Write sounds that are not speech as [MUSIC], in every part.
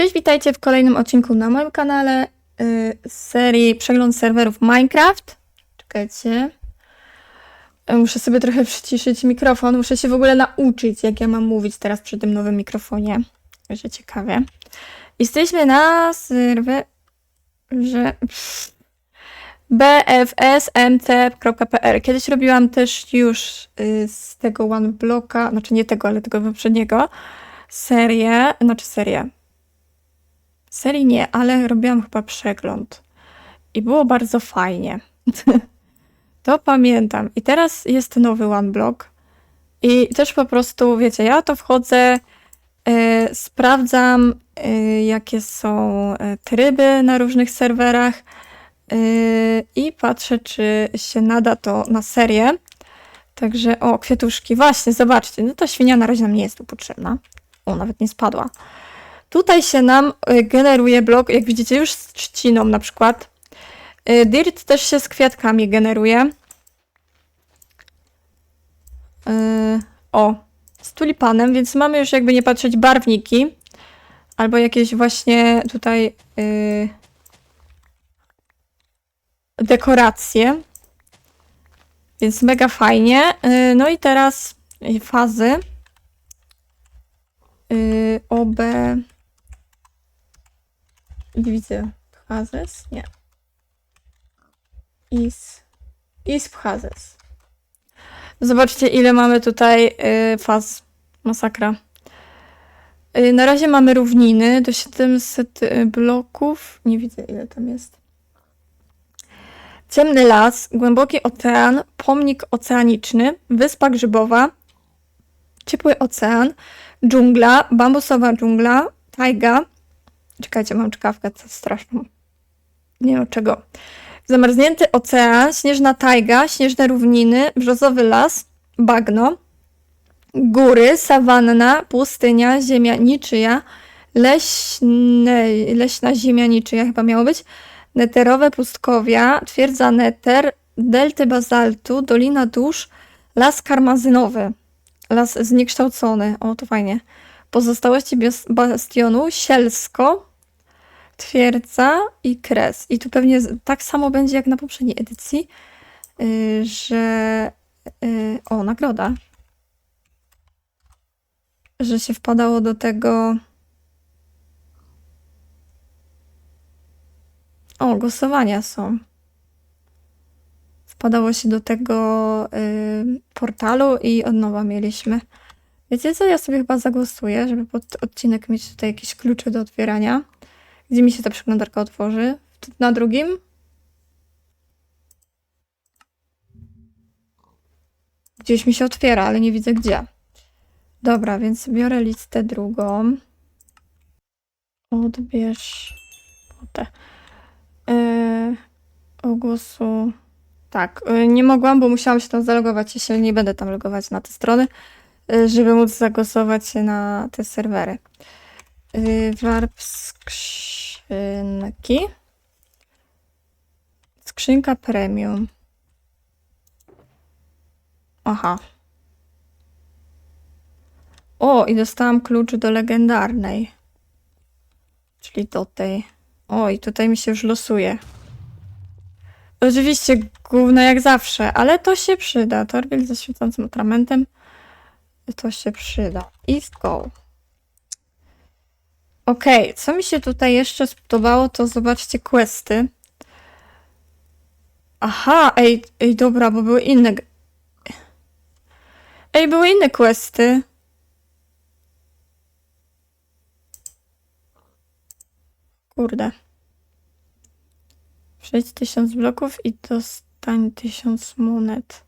Cześć, witajcie w kolejnym odcinku na moim kanale y, z serii Przegląd serwerów Minecraft. Czekajcie. Y, Muszę sobie trochę przyciszyć mikrofon. Muszę się w ogóle nauczyć, jak ja mam mówić teraz przy tym nowym mikrofonie. Że ciekawie. Jesteśmy na serwerze bfsmc.pl. Kiedyś robiłam też już y, z tego one bloka, znaczy nie tego, ale tego poprzedniego, serię, znaczy serię. Serii nie, ale robiłam chyba przegląd. I było bardzo fajnie. [LAUGHS] to pamiętam. I teraz jest nowy OneBlock. I też po prostu, wiecie, ja to wchodzę, e, sprawdzam, e, jakie są e, tryby na różnych serwerach i patrzę, czy się nada to na serię. Także, o, kwiatuszki, właśnie, zobaczcie, no ta świnia na razie nam nie jest tu potrzebna. O, nawet nie spadła. Tutaj się nam y, generuje blok, jak widzicie, już z trzciną na przykład. Y, Dirt też się z kwiatkami generuje. Y, O, z tulipanem, więc mamy już jakby nie patrzeć barwniki. Albo jakieś właśnie tutaj dekoracje. Więc mega fajnie. No i teraz fazy. OB. Widzę. Pchazes? Nie. Is. Is Pchazes. Zobaczcie, ile mamy tutaj y, faz. Masakra. Y, na razie mamy równiny do 700 y, bloków. Nie widzę, ile tam jest. Ciemny las, głęboki ocean, pomnik oceaniczny, wyspa grzybowa, ciepły ocean, dżungla, bambusowa dżungla, tajga. Czekajcie, mam czkawkę, co straszną. Nie wiem czego. Zamarznięty ocean, śnieżna tajga, śnieżne równiny, brzozowy las, bagno, góry, sawanna, pustynia, ziemia niczyja, leśne, leśna ziemia niczyja chyba miało być, neterowe pustkowia, twierdza neter, delty bazaltu, dolina dusz, las karmazynowy, las zniekształcony, o to fajnie, pozostałości bastionu, sielsko, twierdza i kres. I tu pewnie tak samo będzie jak na poprzedniej edycji, yy, że... Yy, o, nagroda. Że się wpadało do tego... O, głosowania są. Wpadało się do tego yy, portalu i od nowa mieliśmy. Wiecie co, ja sobie chyba zagłosuję, żeby pod odcinek mieć tutaj jakieś klucze do otwierania. Gdzie mi się ta przeglądarka otworzy? Na drugim? Gdzieś mi się otwiera, ale nie widzę gdzie. Dobra, więc biorę listę drugą. Odbierz potę. Yy, ogłosu. Tak, yy, nie mogłam, bo musiałam się tam zalogować. Się nie będę tam logować na te strony, yy, żeby móc zagłosować na te serwery. Yy, warp skrzynki. Skrzynka premium. Aha. O, i dostałam klucz do legendarnej. Czyli do tej. O, i tutaj mi się już losuje. Oczywiście gówno jak zawsze, ale to się przyda. Torbiel ze świecącym atramentem. To się przyda. I go. Okej, co mi się tutaj jeszcze spodobało, to zobaczcie questy. Aha, ej, ej, dobra, bo były inne. Ej, były inne questy. Kurde. Przejdź tysiąc bloków i dostań tysiąc monet.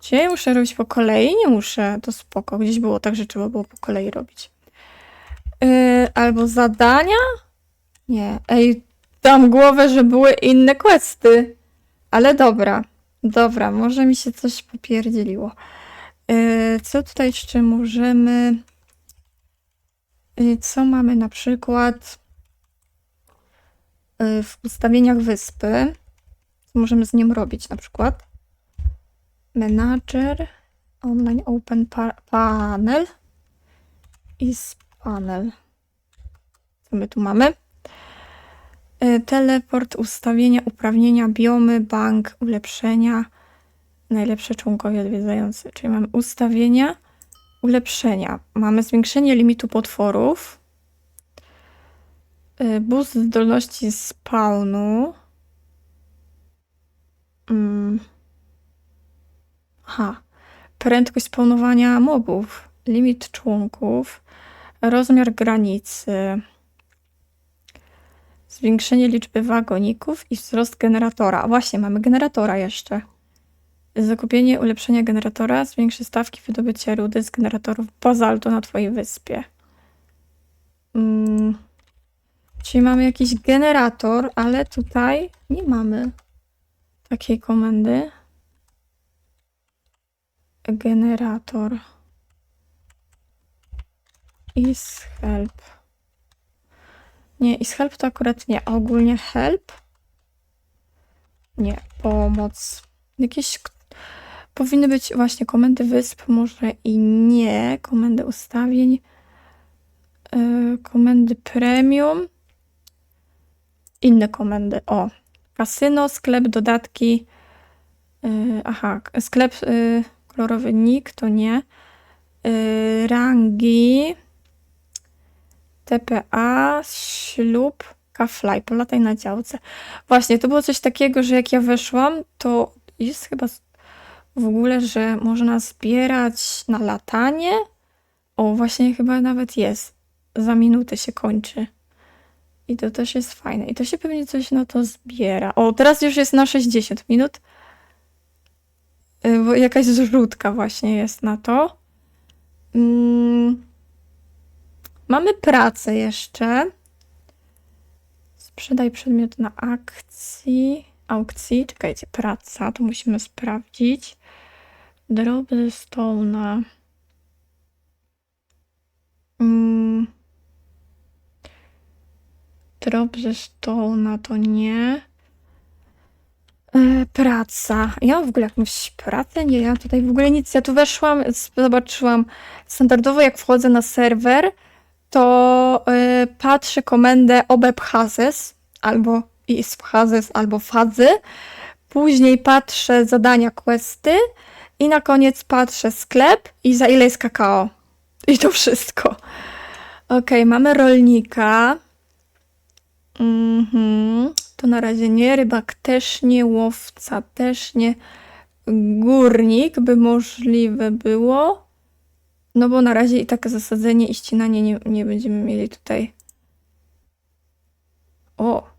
Czy ja muszę robić po kolei? Nie muszę, to spoko. Gdzieś było tak, że trzeba było po kolei robić. Yy, albo zadania? Nie. Ej, dam głowę, że były inne questy. Ale dobra. Dobra, może mi się coś popierdzieliło. Yy, co tutaj jeszcze możemy... Yy, co mamy na przykład yy, w ustawieniach wyspy? Co możemy z nią robić na przykład? Manager, online open pa panel i panel. Co my tu mamy? Y, Teleport, ustawienia, uprawnienia, biomy, bank, ulepszenia, najlepsze członkowie odwiedzający. Czyli mamy ustawienia, ulepszenia. Mamy zwiększenie limitu potworów, y, boost zdolności spawnu. Mm. Aha. Prędkość spawnowania mobów, limit członków, rozmiar granicy, zwiększenie liczby wagoników i wzrost generatora. Właśnie, mamy generatora jeszcze. Zakupienie ulepszenia generatora zwiększy stawki wydobycia rudy z generatorów bazaltu na twojej wyspie. Mm. Czyli mamy jakiś generator, ale tutaj nie mamy takiej komendy. Generator. Is help. Nie, is help to akurat nie. A ogólnie help? Nie, pomoc. Jakieś powinny być właśnie komendy wysp, może i nie. Komendy ustawień. Yy, komendy premium. Inne komendy. O. Kasyno, sklep, dodatki. Yy, aha, sklep yy, kolorowy nick to nie. Yy, rangi. TPA, ślub, kaflaj, polataj na działce. Właśnie, to było coś takiego, że jak ja weszłam, to jest chyba w ogóle, że można zbierać na latanie. O, właśnie chyba nawet jest. Za minutę się kończy. I to też jest fajne. I to się pewnie coś na to zbiera. O, teraz już jest na 60 minut. Y, Bo jakaś zrzutka właśnie jest na to. Mm. Mamy pracę jeszcze. Sprzedaj przedmiot na akcji. Aukcji. Czekajcie, praca. To musimy sprawdzić. Drop ze stołna. Mm. Drop ze stołna to nie. E, praca. Ja w ogóle jakąś pracę? Nie, ja tutaj w ogóle nic. Ja tu weszłam, zobaczyłam standardowo, jak wchodzę na serwer, to y, patrzę komendę obebhazes albo isphazes albo fazy. Później patrzę zadania, questy i na koniec patrzę sklep i za ile jest kakao. I to wszystko. Okej, mamy rolnika. Mhm. To na razie nie, rybak też nie, łowca też nie, górnik by możliwe było. No bo na razie i tak zasadzenie i ścinanie nie, nie będziemy mieli tutaj. O!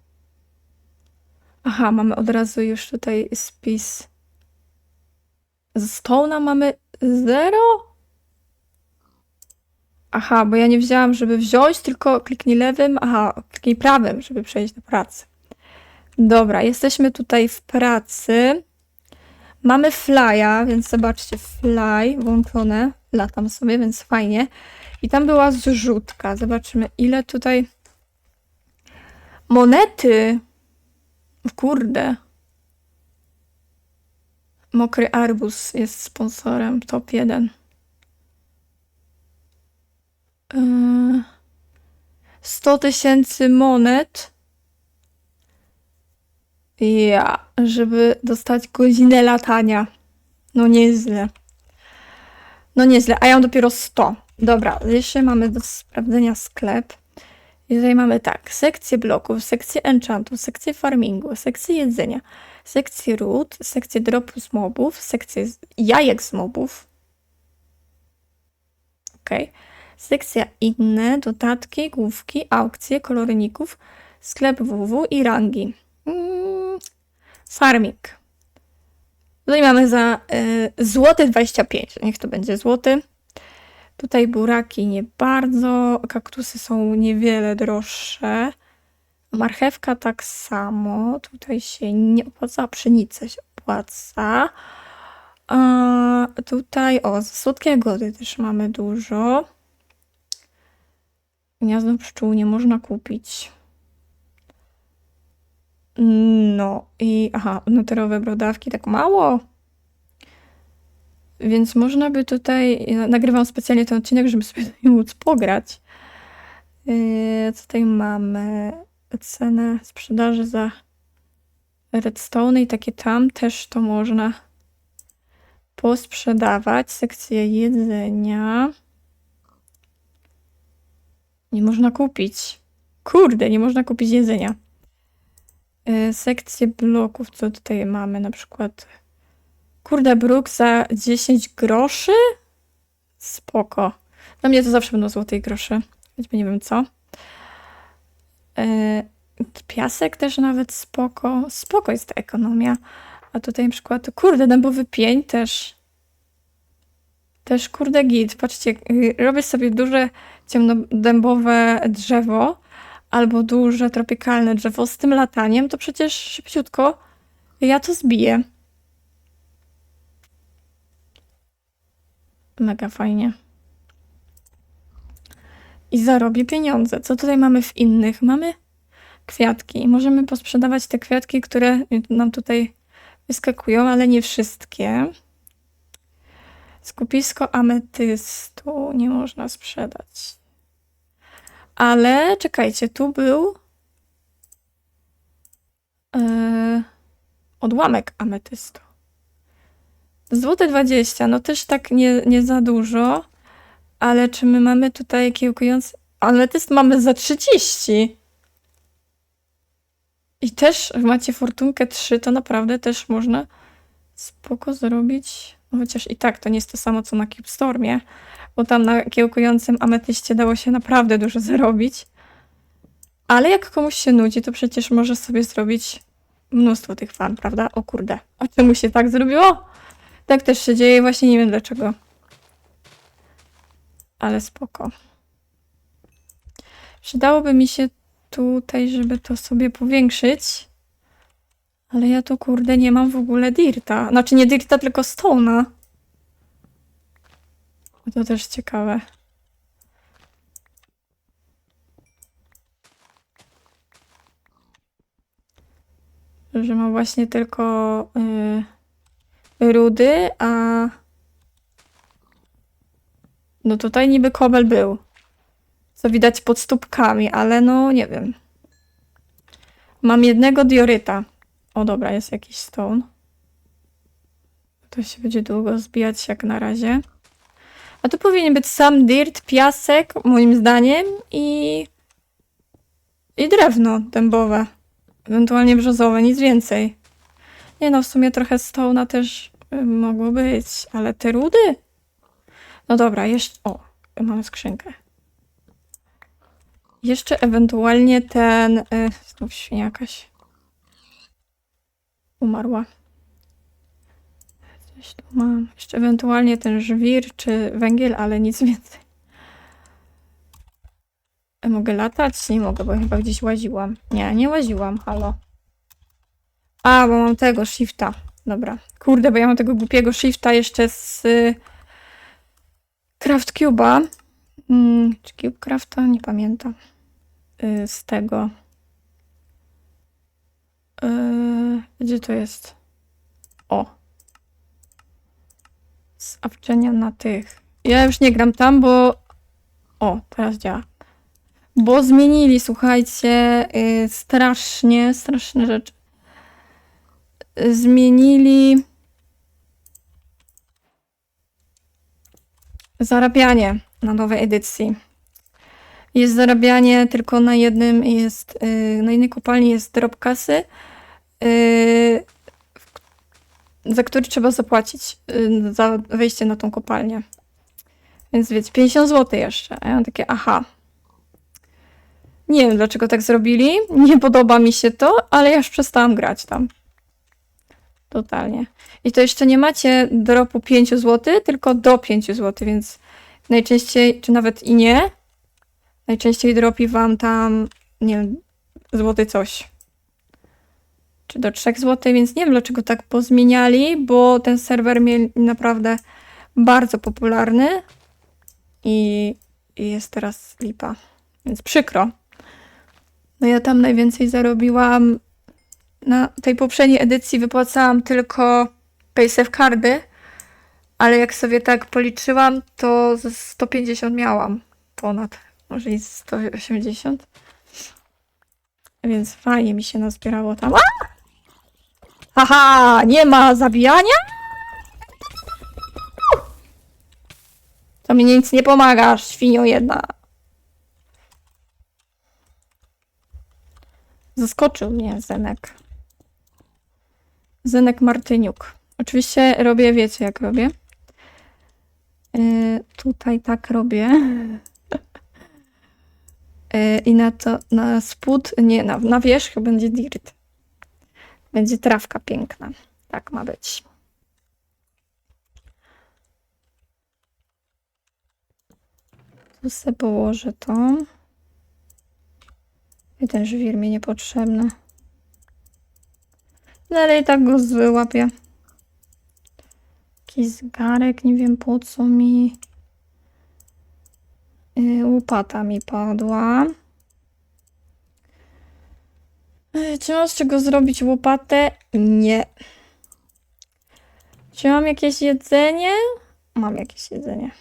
Aha, mamy od razu już tutaj spis. Z Stone'a mamy zero? Aha, bo ja nie wzięłam, żeby wziąć, tylko kliknij lewym, aha, kliknij prawym, żeby przejść do pracy. Dobra, jesteśmy tutaj w pracy. Mamy flya, więc zobaczcie, fly włączone. Latam sobie, więc fajnie. I tam była zrzutka. Zobaczymy, ile tutaj monety. Kurde. Mokry Arbus jest sponsorem, top 1. Yy, 100 tysięcy monet. Ja, żeby dostać godzinę latania. No nieźle. No nieźle, a ja mam dopiero 100. Dobra, jeszcze mamy do sprawdzenia sklep. I tutaj mamy tak, sekcję bloków, sekcję enchantów, sekcję farmingu, sekcję jedzenia, sekcję ród, sekcję dropu z mobów, sekcję jajek z mobów. Okej. Sekcja inne, dodatki, główki, aukcje, kolorników, sklep www i rangi. Mm, farming. Tutaj mamy za y, złoty 25. Niech to będzie złoty. Tutaj buraki nie bardzo. Kaktusy są niewiele droższe. Marchewka tak samo. Tutaj się nie opłaca. Pszenica się opłaca. A tutaj, o, z słodkiej jagody też mamy dużo. Gniazdo pszczół nie można kupić. No i aha, neterowe brodawki tak mało. Więc można by tutaj, ja nagrywam specjalnie ten odcinek, żeby sobie [LAUGHS] móc pograć. Yy, tutaj mamy? Cenę sprzedaży za redstone i takie tam też to można posprzedawać. Sekcję jedzenia. Nie można kupić. Kurde, nie można kupić jedzenia. Yy, sekcję bloków, co tutaj mamy? Na przykład. Kurde, bruk za 10 groszy? Spoko. Dla mnie to zawsze będą złote i grosze. Choćby nie wiem co. Yy, piasek też nawet spoko. Spoko jest ta ekonomia. A tutaj na przykład, kurde, dębowy pień też. Też kurde git. Patrzcie, yy, robię sobie duże ciemnodębowe drzewo albo duże tropikalne drzewo z tym lataniem, to przecież szybciutko ja to zbiję. Mega fajnie. I zarobię pieniądze. Co tutaj mamy w innych? Mamy kwiatki. Możemy posprzedawać te kwiatki, które nam tutaj wyskakują, ale nie wszystkie. Skupisko ametystu nie można sprzedać. Ale czekajcie, tu był yy, odłamek ametystu. Złote 20, no też tak nie, nie za dużo, ale czy my mamy tutaj kiełkujący... Ametyst mamy za 30. I też macie fortunkę 3, to naprawdę też można spoko zrobić. Chociaż i tak to nie jest to samo co na Cubestormie, bo tam na kiełkującym ametyście dało się naprawdę dużo zarobić. Ale jak komuś się nudzi, to przecież może sobie zrobić mnóstwo tych fan, prawda? O kurde, a czemu się tak zrobiło? Tak też się dzieje, właśnie nie wiem dlaczego. Ale spoko. Przydałoby mi się tutaj, żeby to sobie powiększyć. Ale ja tu kurde nie mam w ogóle dirta. Znaczy nie dirta, tylko stone'a. To też ciekawe. Że mam właśnie tylko y, rudy, a no tutaj niby kobel był. Co widać pod stópkami, ale no nie wiem. Mam jednego dioryta. O dobra, jest jakiś stone. To się będzie długo zbijać jak na razie. A tu powinien być sam dirt, piasek, moim zdaniem, i, i drewno dębowe. Ewentualnie brzozowe, nic więcej. Nie no, w sumie trochę stołna też y, mogło być, ale te rudy? No dobra, jeszcze... O, mamy skrzynkę. Jeszcze ewentualnie ten... Y, znów świnia jakaś. Umarła. Coś tu mam. Jeszcze ewentualnie ten żwir czy węgiel, ale nic więcej. E, Mogę latać? Nie mogę, bo chyba gdzieś łaziłam. Nie, nie łaziłam, halo. A, bo mam tego shifta. Dobra. Kurde, bo ja mam tego głupiego shifta jeszcze z y, Craft Cube'a. Mm, czy Cube Crafta? Nie pamiętam. Y, z tego. Y, gdzie to jest? O. Z awczenia na tych. Ja już nie gram tam, bo. O, teraz działa. Bo zmienili, słuchajcie, y, strasznie, straszne rzeczy. Zmienili zarabianie na nowej edycji. Jest zarabianie tylko na jednym, jest y, na jednej kopalni jest drop kasy, za który trzeba zapłacić y, za wejście na tą kopalnię. Więc wiecie, 50 zł jeszcze. A ja mam takie, aha. Nie wiem, dlaczego tak zrobili. Nie podoba mi się to, ale ja już przestałam grać tam. Totalnie. I to jeszcze nie macie dropu 5 zł, tylko do 5 zł, więc najczęściej, czy nawet i nie, najczęściej dropi wam tam, nie wiem, złoty coś. Czy do 3 zł, więc nie wiem dlaczego tak pozmieniali, bo ten serwer mieli naprawdę bardzo popularny i, jest teraz lipa. Więc przykro. No ja tam najwięcej zarobiłam. Na tej poprzedniej edycji wypłacałam tylko paysafe cardy, ale jak sobie tak policzyłam, to ze 150 miałam ponad Może i 180. Więc fajnie mi się nazbierało tam. A! Haha, nie ma zabijania? To mi nic nie pomagasz, świnio jedna. Zaskoczył mnie Zenek. Zenek Martyniuk. Oczywiście robię, wiecie jak robię. Yy, tutaj tak robię. Yy, [LAUGHS] I na to, na spód, nie, na, na wierzch będzie dirt. Będzie trawka piękna. Tak ma być. Tu sobie położę to. I ten żwir mi niepotrzebny. No tak go wyłapię. Jakiś zegarek, nie wiem po co mi. Yy, łopata mi padła. Czy mam z czego zrobić łopatę? Nie. Czy mam jakieś jedzenie? Mam jakieś jedzenie.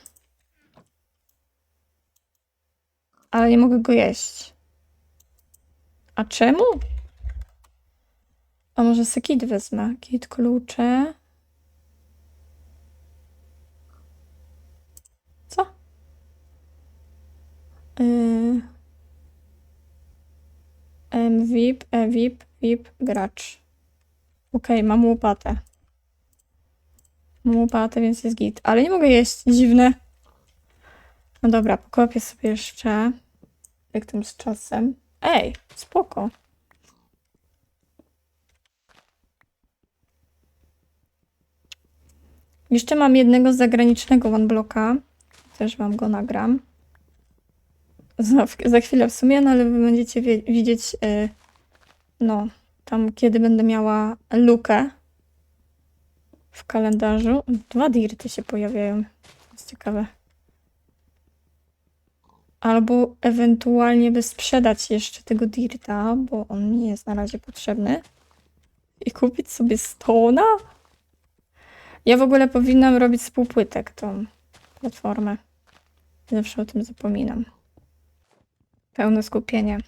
Ale nie mogę go jeść. A czemu? A może se kit wezmę? Kit klucze. Co? Yy. MVIP, EVIP, VIP, gracz. Okej, mam łopatę. Mam łopatę, więc jest git. Ale nie mogę jeść, dziwne. No dobra, pokopię sobie jeszcze. Jak tym z czasem. Ej, spoko. Jeszcze mam jednego zagranicznego OneBlocka. Też wam go nagram. Za, za chwilę w sumie, no ale wy będziecie wie, widzieć, y, no, tam kiedy będę miała lukę w kalendarzu. Dwa dirty się pojawiają. Jest ciekawe. Albo ewentualnie by sprzedać jeszcze tego dirta, bo on mi jest na razie potrzebny. I kupić sobie stona? Ja w ogóle powinnam robić z tą platformę. Zawsze o tym zapominam. Pełne skupienie.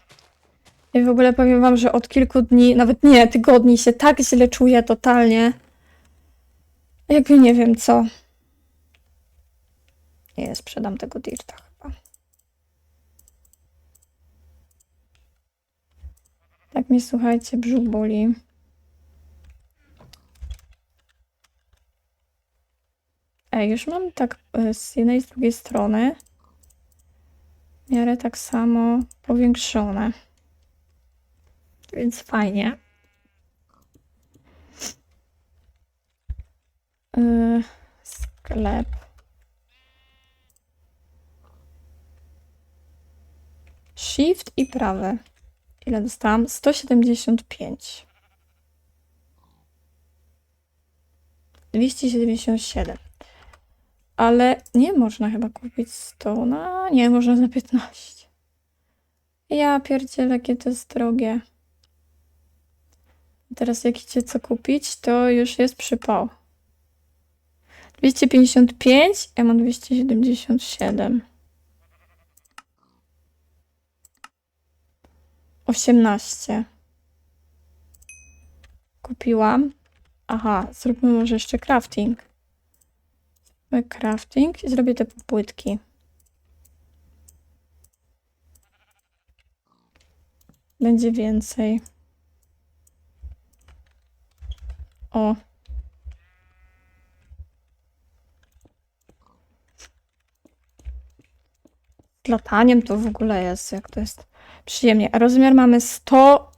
Ja w ogóle powiem wam, że od kilku dni, nawet nie, tygodni się tak źle czuję totalnie. Jakby nie wiem co. Nie, sprzedam tego dirta chyba. Tak mnie, słuchajcie, brzuch boli. Ej, już mam tak y, z jednej i z drugiej strony miarę tak samo powiększone. Więc fajnie. Yy, sklep. Shift i prawe. Ile dostałam? 175. 277. Ale nie można chyba kupić stona. Nie, można za 15. Ja pierdzielę, jakie to jest drogie. Teraz jak idzie co kupić, to już jest przypał. 255, ja mam 277. 18. Kupiłam. Aha, zróbmy może jeszcze crafting. Crafting i zrobię te płytki. Będzie więcej. O. Lataniem to w ogóle jest, jak to jest przyjemnie. A rozmiar mamy 100...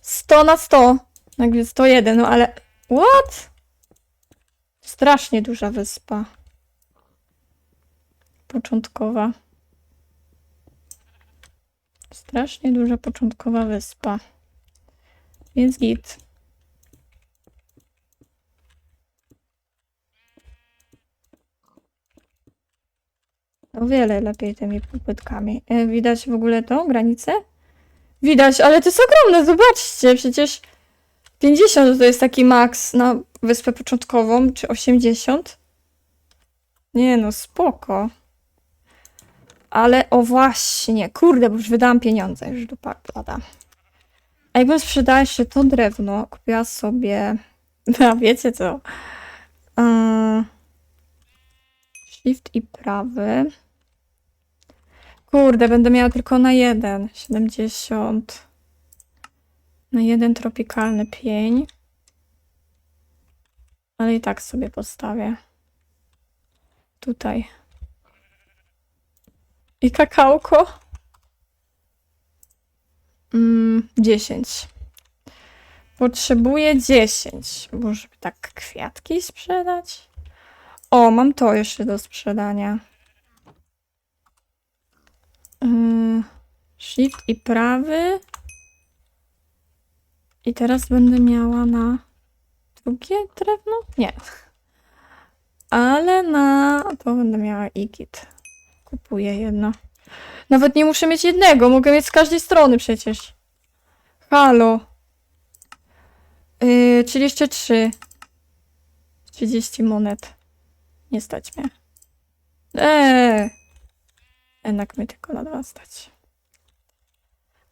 100 na 100. Nagle 101, no ale... What? Strasznie duża wyspa. Początkowa. Strasznie duża początkowa wyspa. Więc git. O wiele lepiej tymi płytkami. E, Widać w ogóle tą granicę? Widać, ale to jest ogromne, zobaczcie, przecież 50 to jest taki maks na wyspę początkową, czy 80? Nie no, spoko. Ale o właśnie, kurde, bo już wydałam pieniądze, już dupa pada. A jakbym sprzedała jeszcze to drewno, kupiła sobie, [LAUGHS] a wiecie co? Yy, shift i prawy. Kurde, będę miała tylko na jeden. 70. Na jeden tropikalny pień. Ale i tak sobie postawię. Tutaj. I kakałko. Mm, 10. Potrzebuję 10. Bo żeby tak kwiatki sprzedać. O, mam to jeszcze do sprzedania. Yy, shift i prawy. I teraz będę miała na drugie drewno? Nie. Ale na to będę miała igit. Kupuję jedno. Nawet nie muszę mieć jednego, mogę mieć z każdej strony przecież. Halo. Yy, 33. 30 monet. Nie stać mnie. Eee. Jednak mnie tylko na dwa stać.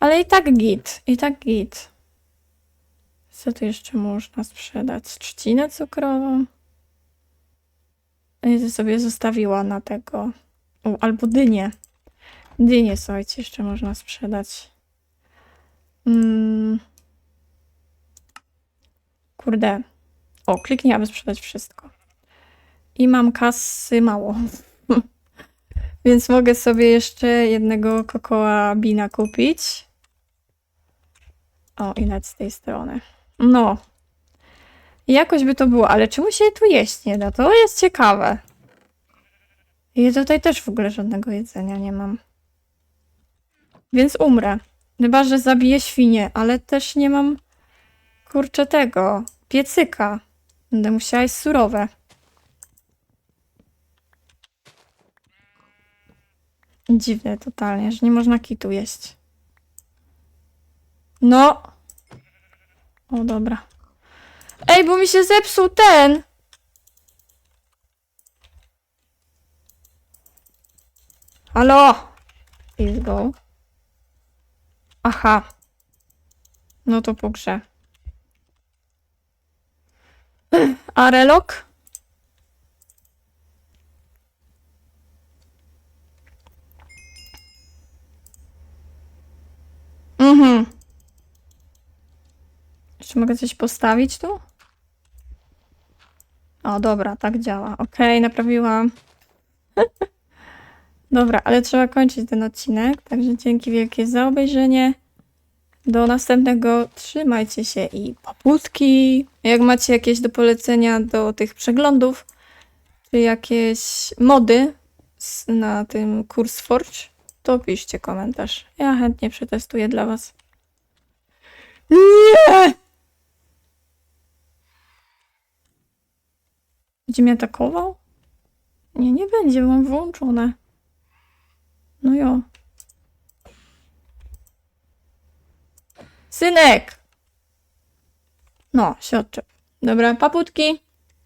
Ale i tak git. I tak git. Co tu jeszcze można sprzedać? Trzcinę cukrową. To sobie zostawiła na tego. O, albo dynię. Dynię, słuchajcie, jeszcze można sprzedać. Mm. Kurde. O, kliknij, aby sprzedać wszystko. I mam kasy mało. [LAUGHS] Więc mogę sobie jeszcze jednego kokoa bina kupić. O, i z tej strony. No. Jakoś by to było, ale czemu się tu jeść nie da? To jest ciekawe. I tutaj też w ogóle żadnego jedzenia nie mam. Więc umrę. Chyba, że zabiję świnię, ale też nie mam kurczę tego piecyka. Będę musiała jeść surowe. Dziwne totalnie, że nie można kitu jeść. No. O, dobra. Ej, bo mi się zepsuł ten. Halo. Please go. Aha. No to po grze. Mhm. Czy mogę coś postawić tu? O, dobra, tak działa. Okej, naprawiłam. [LAUGHS] dobra, ale trzeba kończyć ten odcinek, także dzięki wielkie za obejrzenie. Do następnego. Trzymajcie się i paputki. Jak macie jakieś do polecenia do tych przeglądów, czy jakieś mody na tym kurs Forge, to piszcie komentarz. Ja chętnie przetestuję dla was. Nie! Będzie mnie atakował? Nie, nie będzie, bo mam wyłączone. No jo. Synek! No, się odczep. Dobra, paputki.